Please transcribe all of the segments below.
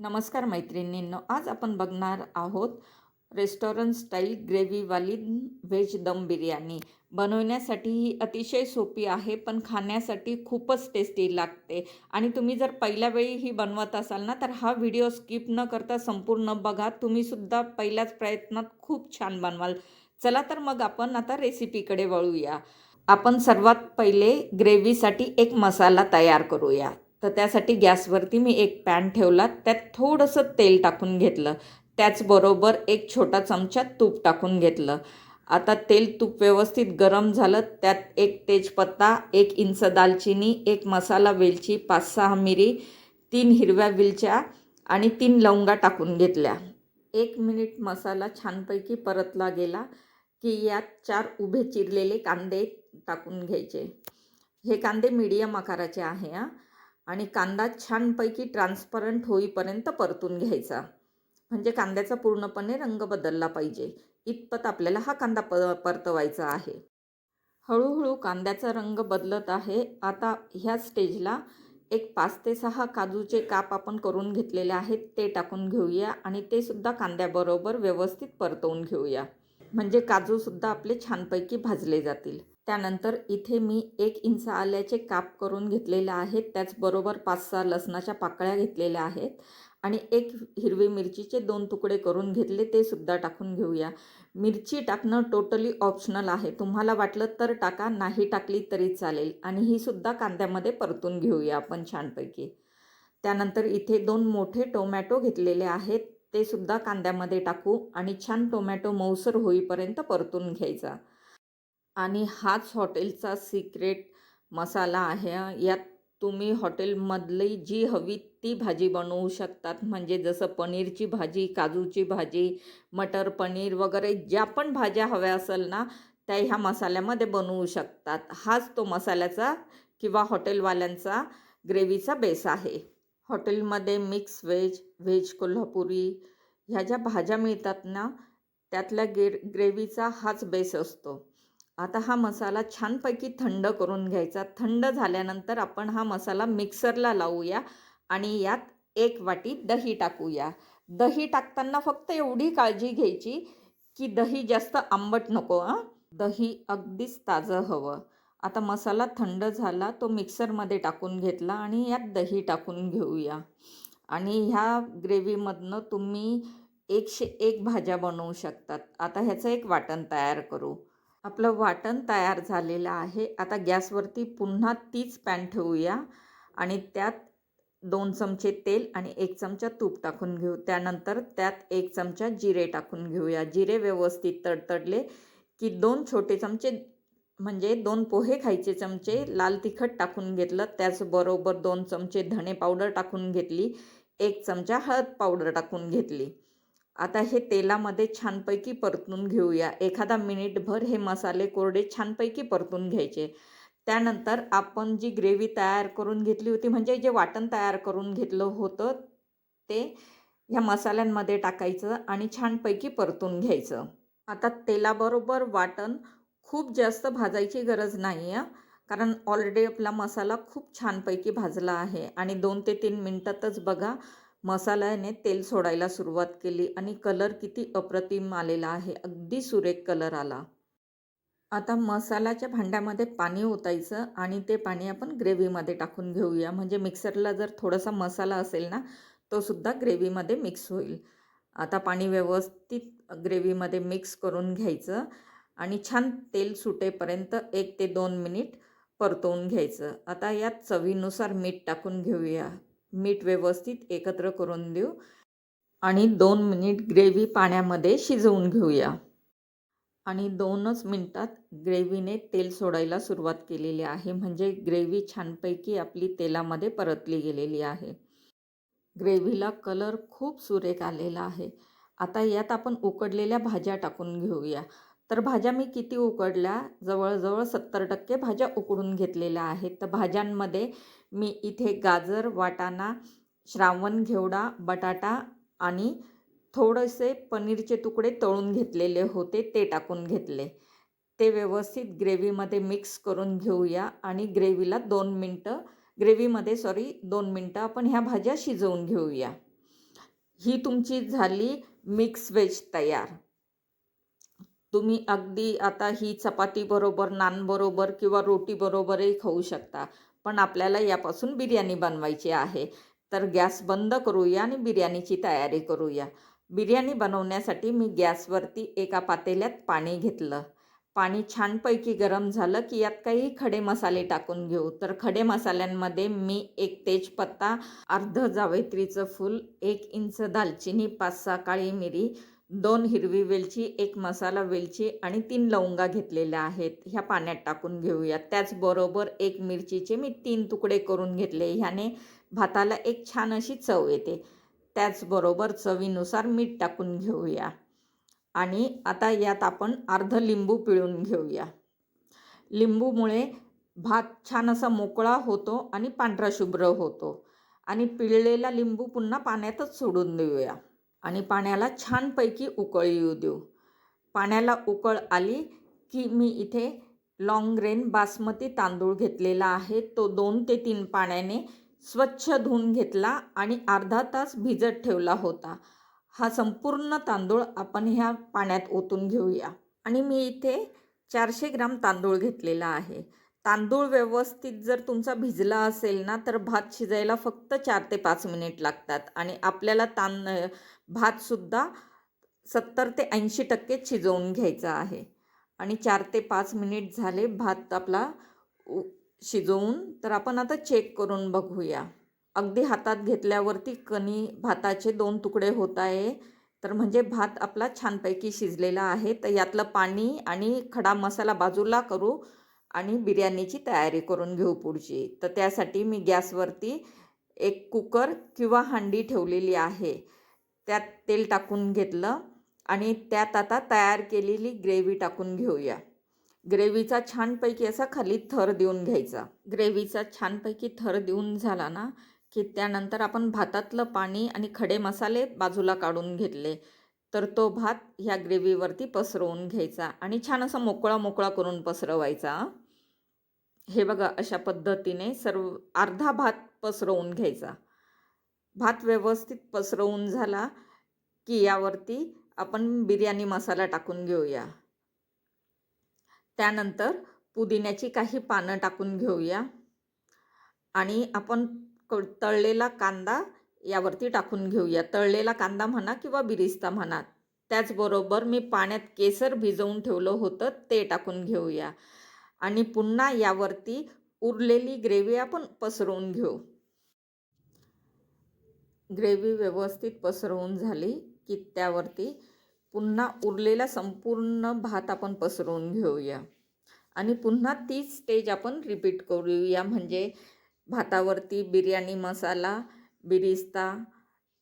नमस्कार मैत्रिणींनो आज आपण बघणार आहोत रेस्टॉरंट स्टाईल ग्रेव्हीवाली व्हेज दम बिर्याणी. बनवण्यासाठी ही अतिशय सोपी आहे पण खाण्यासाठी खूपच टेस्टी लागते. आणि तुम्ही जर पहिल्या वेळी ही बनवत असाल ना तर हा व्हिडिओ स्किप न करता संपूर्ण बघा. तुम्हीसुद्धा पहिल्याच प्रयत्नात खूप छान बनवाल. चला तर मग आपण आता रेसिपीकडे वळूया. आपण सर्वात पहिले ग्रेव्हीसाठी एक मसाला तयार करूया. तर त्यासाठी गॅसवरती मी एक पॅन ठेवला त्यात थोडंसं तेल टाकून घेतलं. त्याचबरोबर एक छोटा चमचा तूप टाकून घेतलं. आता तेल तूप व्यवस्थित गरम झालं त्यात एक तेजपत्ता एक इंच दालचिनी एक मसाला वेलची पाच सहा मिरी तीन हिरव्या वेलच्या आणि तीन लवंगा टाकून घेतल्या. एक मिनिट मसाला छानपैकी परतला गेला की यात चार उभे चिरलेले कांदे टाकून घ्यायचे. हे कांदे मीडियम आकाराचे आहे हां. आणि कांदा छानपैकी ट्रान्सपरंट होईपर्यंत परतून घ्यायचा. म्हणजे कांद्याचा पूर्णपणे रंग बदलला पाहिजे. इतपत आपल्याला हा कांदा प परतवायचा आहे. हळूहळू कांद्याचा रंग बदलत आहे. आता ह्या स्टेजला एक पाच ते सहा काजूचे काप आपण करून घेतलेले आहेत. ते टाकून घेऊया आणि ते सुद्धा कांद्याबरोबर व्यवस्थित परतवून घेऊया. म्हणजे काजूसुद्धा आपले छानपैकी भाजले जातील. त्यानंतर इथे मी एक इंच आल्याचे काप करून घेतलेले आहेत त्याचबरोबर पाच सहा लसणाच्या पाकळ्या घेतलेल्या आहेत. आणि एक हिरवी मिरचीचे दोन तुकडे करून घेतले ते सुद्धा टाकून घेऊया. मिरची टाकणं टोटली ऑप्शनल आहे. तुम्हाला वाटलं तर टाका नाही टाकली तरी चालेल. आणि ही सुद्धा कांद्यामध्ये परतून घेऊया आपण छानपैकी. त्यानंतर इथे दोन मोठे टोमॅटो घेतलेले आहेत. ते सुद्धा कांद्यामध्ये टाकू आणि छान टोमॅटो मऊसर होईपर्यंत परतून घ्यायचा. आणि हाच हॉटेलचा सिक्रेट मसाला आहे. यात तुम्ही हॉटेलमधली जी हवी ती भाजी बनवू शकतात. म्हणजे जसं पनीरची भाजी काजूची भाजी मटर पनीर वगैरे ज्या पण भाज्या हव्या असेल ना त्या ह्या मसाल्यामध्ये बनवू शकतात. हाच तो मसाल्याचा किंवा हॉटेलवाल्यांचा ग्रेव्हीचा बेस आहे. हॉटेलमध्ये मिक्स व्हेज व्हेज कोल्हापुरी ह्या ज्या भाज्या मिळतात ना त्यातल्या गे ग्रेव्हीचा हाच बेस असतो. आता हा मसाला छानपैकी थंड करून घ्यायचा. थंड झाल्यानंतर आपण हा मसाला मिक्सरला लावूया आणि यात एक वाटी दही टाकूया. दही टाकताना फक्त एवढी काळजी घ्यायची की दही जास्त आंबट नको हां. दही अगदीच ताजं हवं. आता मसाला थंड झाला तो मिक्सरमध्ये टाकून घेतला आणि यात दही टाकून घेऊया. आणि ह्या ग्रेव्हीमधनं तुम्ही एकशे एक भाज्या बनवू शकतात. आता ह्याचं एक वाटण तयार करू. आपलं वाटण तयार झालेलं आहे. आता गॅसवरती पुन्हा तीच पॅन ठेवूया आणि त्यात दोन चमचे तेल आणि एक चमचा तूप टाकून घेऊ. त्यानंतर त्यात एक चमचा जिरे टाकून घेऊया. जिरे व्यवस्थित तडतडले की दोन छोटे चमचे म्हणजे दोन पोहे खायचे चमचे लाल तिखट टाकून घेतलं. त्याचबरोबर दोन चमचे धणे पावडर टाकून घेतली. एक चमचा हळद पावडर टाकून घेतली. आता हे तेलामध्ये छानपैकी परतून घेऊया. एखादा मिनिटभर हे मसाले कोरडे छानपैकी परतून घ्यायचे. त्यानंतर आपण जी ग्रेव्ही तयार करून घेतली होती म्हणजे जे वाटण तयार करून घेतलं होतं ते ह्या मसाल्यांमध्ये टाकायचं आणि छानपैकी परतून घ्यायचं. आता तेलाबरोबर वाटण खूप जास्त भाजायची गरज नाही आहे कारण ऑलरेडी आपला मसाला खूप छानपैकी भाजला आहे. आणि दोन ते तीन मिनटातच बघा मसाल्याने तेल सोडायला सुरुवात केली आणि कलर किती अप्रतिम आलेला आहे अगदी सुरेख कलर आला. आता मसाल्याच्या भांड्यामध्ये पाणी ओतायचं आणि ते पाणी आपण ग्रेव्हीमध्ये टाकून घेऊया. म्हणजे मिक्सरला जर थोडासा मसाला असेल ना तो सुद्धा ग्रेव्हीमध्ये मिक्स होईल. आता पाणी व्यवस्थित ग्रेव्हीमध्ये मिक्स करून घ्यायचं आणि छान तेल सुटेपर्यंत एक ते दोन मिनिट परतवून घ्यायचं. आता यात चवीनुसार मीठ टाकून घेऊया. मीठ व्यवस्थित एकत्र करून देऊ आणि दोन मिनिट ग्रेव्ही पाण्यामध्ये शिजवून घेऊया. आणि दोनच मिनटात ग्रेव्हीने तेल सोडायला सुरुवात केलेली आहे. म्हणजे ग्रेव्ही छानपैकी आपली तेलामध्ये परतली गेलेली आहे. ग्रेव्हीला कलर खूप सुरेख आलेला आहे. आता यात आपण उकडलेल्या भाज्या टाकून घेऊया. तर भाज्या मी किती उकडल्या? जवळजवळ सत्तर टक्के भाज्या उकडून घेतलेल्या आहेत. तर भाज्यांमध्ये मी इथे गाजर वाटाणा श्रावण घेवडा बटाटा आणि थोडेसे पनीरचे तुकडे तळून घेतलेले होते ते टाकून घेतले. ते व्यवस्थित ग्रेव्हीमध्ये मिक्स करून घेऊया आणि ग्रेव्हीला दोन मिनटं ग्रेव्हीमध्ये सॉरी दोन मिनटं आपण ह्या भाज्या शिजवून घेऊया. ही तुमची झाली मिक्स व्हेज तयार. तुम्ही अगदी आता ही चपातीबरोबर नानबरोबर किंवा रोटीबरोबरही खाऊ शकता. पण आपल्याला यापासून बिर्याणी बनवायची आहे. तर गॅस बंद करूया आणि बिर्याणीची तयारी करूया. बिर्याणी बनवण्यासाठी मी गॅसवरती एका पातेल्यात पाणी घेतलं. पाणी छानपैकी गरम झालं की यात काही खडे मसाले टाकून घेऊ. तर खडे मसाल्यांमध्ये मी एक तेजपत्ता अर्ध जावेत्रीचं फूल एक इंच दालचिनी पाच सहा काळी मिरी दोन हिरवी वेलची एक मसाला वेलची आणि तीन लवंगा घेतलेल्या आहेत. ह्या पाण्यात टाकून घेऊया त्याचबरोबर एक मिरचीचे मी तीन तुकडे करून घेतले. ह्याने भाताला एक छान अशी चव येते. त्याचबरोबर चवीनुसार मीठ टाकून घेऊया. आणि आता यात आपण अर्ध लिंबू पिळून घेऊया. लिंबूमुळे भात छान असा मोकळा होतो आणि पांढरा शुभ्र होतो. आणि पिळलेला लिंबू पुन्हा पाण्यातच सोडून देऊया. आणि पाण्याला छानपैकी उकळ येऊ देऊ. पाण्याला उकळ आली की मी इथे लाँग ग्रेन बासमती तांदूळ घेतलेला आहे. तो दोन ते तीन पाण्याने स्वच्छ धुवून घेतला आणि अर्धा तास भिजत ठेवला होता. हा संपूर्ण तांदूळ आपण ह्या पाण्यात ओतून घेऊया. आणि मी इथे चारशे ग्राम तांदूळ घेतलेला आहे. तांदूळ व्यवस्थित जर तुमचा भिजला असेल ना तर भात शिजायला फक्त चार ते पाच मिनिट लागतात आणि आपल्याला तां भातसुद्धा सत्तर ते ऐंशी टक्के शिजवून घ्यायचा आहे. आणि चार ते पाच मिनिट झाले भात आपला शिजवून तर आपण आता चेक करून बघूया. अगदी हातात घेतल्यावरती कणी भाताचे दोन तुकडे होत आहे. तर म्हणजे भात आपला छानपैकी शिजलेला आहे. तर यातलं पाणी आणि खडा मसाला बाजूला करू आणि बिर्याणीची तयारी करून घेऊ पुढची. तर त्यासाठी मी गॅसवरती एक कुकर किंवा हांडी ठेवलेली आहे. त्यात तेल टाकून घेतलं आणि त्यात आता तयार केलेली ग्रेव्ही टाकून घेऊया. ग्रेव्हीचा छानपैकी असा खाली थर देऊन घ्यायचा. ग्रेव्हीचा छानपैकी थर देऊन झाला ना की त्यानंतर आपण भातातलं पाणी आणि खडे मसाले बाजूला काढून घेतले. तर तो भात ह्या ग्रेव्हीवरती पसरवून घ्यायचा आणि छान असा मोकळा मोकळा करून पसरवायचा. हे बघा अशा पद्धतीने सर्व अर्धा भात पसरवून घ्यायचा. भात व्यवस्थित पसरवून झाला की यावरती आपण बिर्याणी मसाला टाकून घेऊया. त्यानंतर पुदिन्याची काही पानं टाकून घेऊया. आणि आपण क तळलेला कांदा यावरती टाकून घेऊया. तळलेला कांदा म्हणा किंवा बिरिस्ता म्हणा त्याचबरोबर मी पाण्यात केसर भिजवून ठेवलं होतं ते टाकून घेऊया. आणि पुन्हा यावरती उरलेली ग्रेव्ही आपण पसरवून घेऊ. ग्रेव्ही व्यवस्थित पसरवून झाली की त्यावरती पुन्हा उरलेला संपूर्ण भात आपण पसरवून घेऊया. आणि पुन्हा तीच स्टेज आपण रिपीट करूया. म्हणजे भातावरती बिर्याणी मसाला बिरिस्ता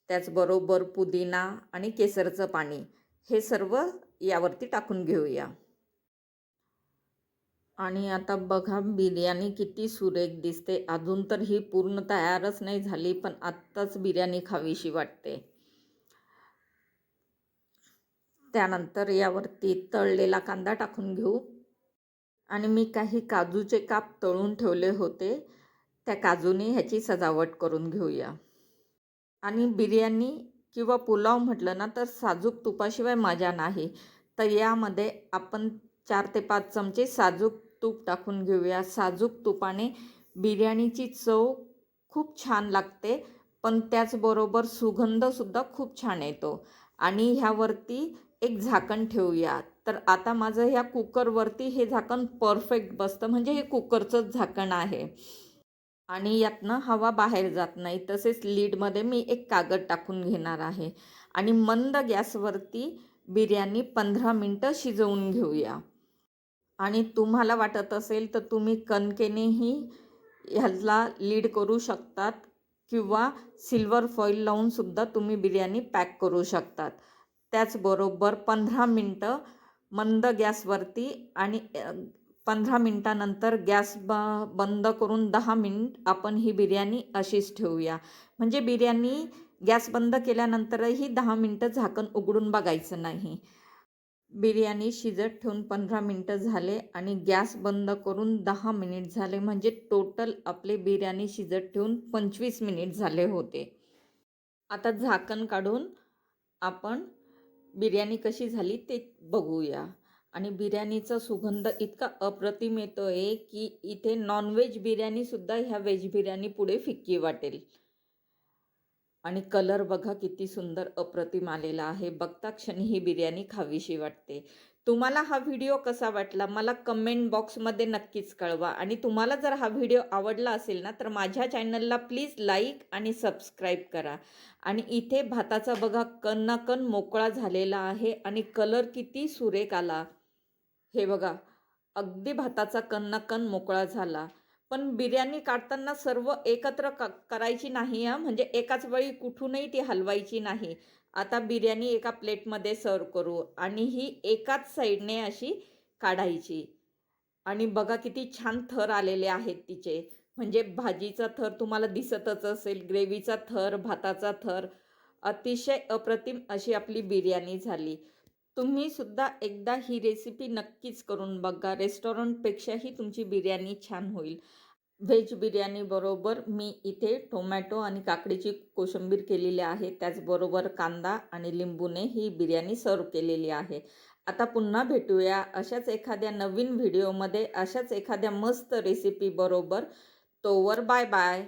त्याचबरोबर पुदिना आणि केसरचं पाणी हे सर्व यावरती टाकून घेऊया. आणि आता बघा बिर्याणी किती सुरेख दिसते. अजून तर ही पूर्ण तयारच नाही झाली पण आत्ताच बिर्याणी खावीशी वाटते. त्यानंतर यावरती तळलेला कांदा टाकून घेऊ. आणि मी काही काजूचे काप तळून ठेवले होते. त्या काजूने ह्याची सजावट करून घेऊया. आणि बिर्याणी किंवा पुलाव म्हटलं ना तर साजूक तुपाशिवाय मजा नाही. तर यामध्ये आपण चार ते पाच चमचे साजूक तूप टाकून घेऊया. साजूक तुपाने बिर्याणीची चव खूप छान लागते पण त्याचबरोबर सुगंधसुद्धा खूप छान येतो. आणि ह्यावरती एक झाकण ठेवूया. तर आता माझं ह्या कुकरवरती हे झाकण परफेक्ट बसतं म्हणजे हे कुकरचंच झाकण आहे. आणि यातनं हवा बाहेर जात नाही तसेच लीडमध्ये मी एक कागद टाकून घेणार आहे. आणि मंद गॅसवरती बिर्याणी पंधरा मिनटं शिजवून घेऊया. आणि तुम्हाला वाटत असेल तर तुम्ही कणकेनेही ह्याला लीड करू शकतात किंवा सिल्वर फॉईल लावूनसुद्धा तुम्ही बिर्याणी पॅक करू शकतात. त्याचबरोबर पंधरा मिनटं मंद गॅसवरती आणि पंधरा मिनटानंतर गॅस ब बंद करून दहा मिनिट आपण ही बिर्याणी अशीच ठेवूया. म्हणजे बिर्याणी गॅस बंद केल्यानंतरही दहा मिनटं झाकण उघडून बघायचं नाही. बिर्याणी शिजत ठेवून पंधरा मिनटं झाले आणि गॅस बंद करून दहा मिनिट झाले. म्हणजे टोटल आपले बिर्याणी शिजत ठेवून पंचवीस मिनिट झाले होते. आता झाकण काढून आपण बिर्याणी कशी झाली ते बघूया. आणि बिर्याणीचा सुगंध इतका अप्रतिम येतो आहे की इथे नॉनव्हेज बिर्याणीसुद्धा ह्या व्हेज बिर्याणी पुढे फिक्की वाटेल. आणि कलर बघा किती सुंदर अप्रतिम आलेला आहे. बघता क्षणी ही बिर्याणी खावीशी वाटते. तुम्हाला हा व्हिडिओ कसा वाटला? मला कमेंट बॉक्समध्ये नक्कीच कळवा. आणि तुम्हाला जर हा व्हिडिओ आवडला असेल ना तर माझ्या चॅनलला प्लीज लाईक आणि सबस्क्राईब करा. आणि इथे भाताचा बघा कन्नाकन मोकळा झालेला आहे आणि कलर किती सुरेख आला. हे बघा अगदी भाताचा कन्नाकन मोकळा झाला. पण बिर्याणी काढताना सर्व एकत्र क करायची नाही हां? म्हणजे एकाच वेळी कुठूनही ती हलवायची नाही. आता बिर्याणी एका प्लेटमध्ये सर्व करू आणि ही एकाच साईडने अशी काढायची. आणि बघा किती छान थर आलेले आहेत तिचे. म्हणजे भाजीचा थर तुम्हाला दिसतच असेल ग्रेव्हीचा थर भाताचा थर. अतिशय अप्रतिम अशी आपली बिर्याणी झाली. तुम्ही सुद्धा एकदा ही रेसिपी नक्कीच करून बघा. रेस्टॉरंटपेक्षाही तुमची बिर्याणी छान होईल. व्हेज बिर्याणीबरोबर मी इथे टोमॅटो आणि काकडीची कोशिंबीर केलेली आहे. त्याचबरोबर कांदा आणि लिंबूने ही बिर्याणी सर्व केलेली आहे. आता पुन्हा भेटूया अशाच एखाद्या नवीन व्हिडिओमध्ये अशाच एखाद्या मस्त रेसिपीबरोबर तोवर बाय बाय